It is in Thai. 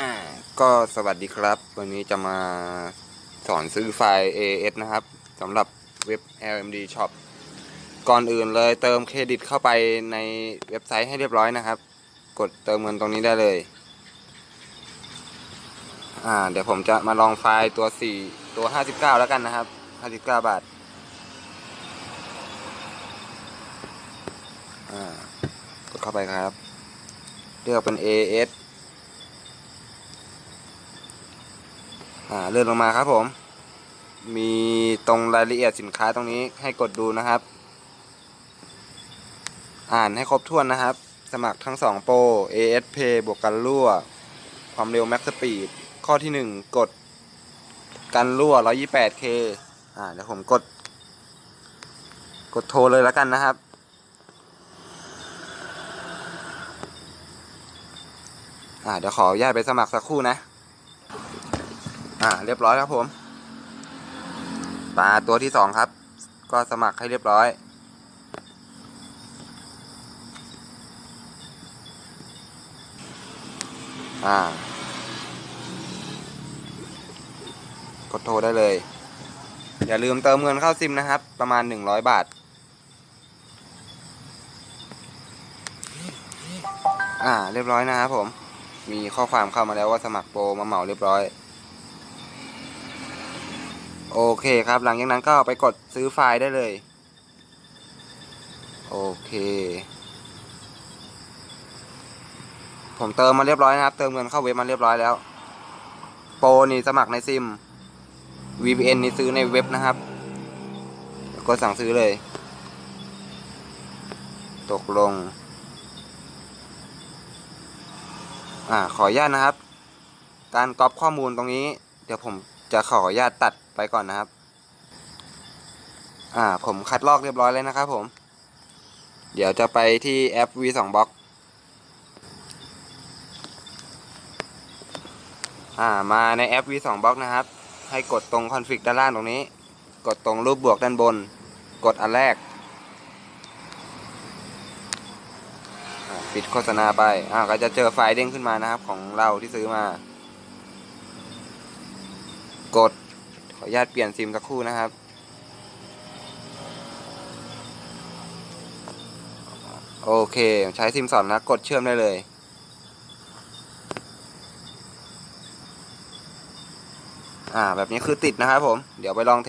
อ่าก็สวัสดีครับ วันนี้จะมาสอนซื้อไฟล์ AS นะครับสำหรับเว็บ LMD Shop ก่อนอื่นเลยเติมเครดิตเข้าไปในเว็บไซต์ให้เรียบร้อยนะครับ กดเติมเงินตรงนี้ได้เลยอ่าเดี๋ยวผมจะมาลองไฟล์ตัว 4 ตัว 59 แล้วกันนะครับ 59 บาทอ่ากดเข้าไปครับ เลือกเป็น AS อ่าเลื่อนลงมาครับผม มีตรงรายละเอียดสินค้าตรงนี้ให้กดดูนะครับ อ่านให้ครบถ้วนนะครับ สมัครทั้ง 2 โปร ASP บวกกันรั่ว ความเร็ว Max Speed ข้อที่ 1 กดกันรั่ว 128K อ่าเดี๋ยวผมกด กดโทรเลยแล้วกันนะครับอ่าเดี๋ยวขออนุญาตไปสมัครสักครู่นะ อ่า เรียบร้อยครับผม ปลาตัวที่สองครับ ก็สมัครให้เรียบร้อย อ่ากดโทรได้เลย อย่าลืมเติมเงินเข้าซิมนะครับ ประมาณหนึ่งร้อยบาท อ่า เรียบร้อยนะครับผม มีข้อความเข้ามาแล้วว่าสมัครโปรมาเหมาเรียบร้อย โอเคครับ หลังจากนั้นก็ไปกดซื้อไฟล์ได้เลย โอเค ผมเติมมาเรียบร้อยนะครับ เติมเงินเข้าเว็บมาเรียบร้อยแล้ว โปรนี่สมัครในซิม VPN นี่ซื้อในเว็บนะครับก็สั่งซื้อเลย ตกลง อ่า ขออนุญาตนะครับ การก๊อปข้อมูลตรงนี้ เดี๋ยวผม จะขออนุญาตตัดไปก่อนนะครับ อ่า ผมคัดลอกเรียบร้อยเลยนะครับผม เดี๋ยวจะไปที่แอป V2 Box อ่า มาในแอป V2 Box นะครับ ให้กดตรงคอนฟิกด้านล่างตรงนี้ กดตรงรูปบวกด้านบน กดอันแรก ปิดโฆษณาไป อ่า ก็จะเจอไฟล์เด้งขึ้นมานะครับของเราที่ซื้อมา กด ขออนุญาตเปลี่ยนซิมสักครู่นะครับ โอเค ใช้ซิมสอนนะ กดเชื่อมได้เลย อ่า แบบนี้คือติดนะครับผม เดี๋ยวไปลองเท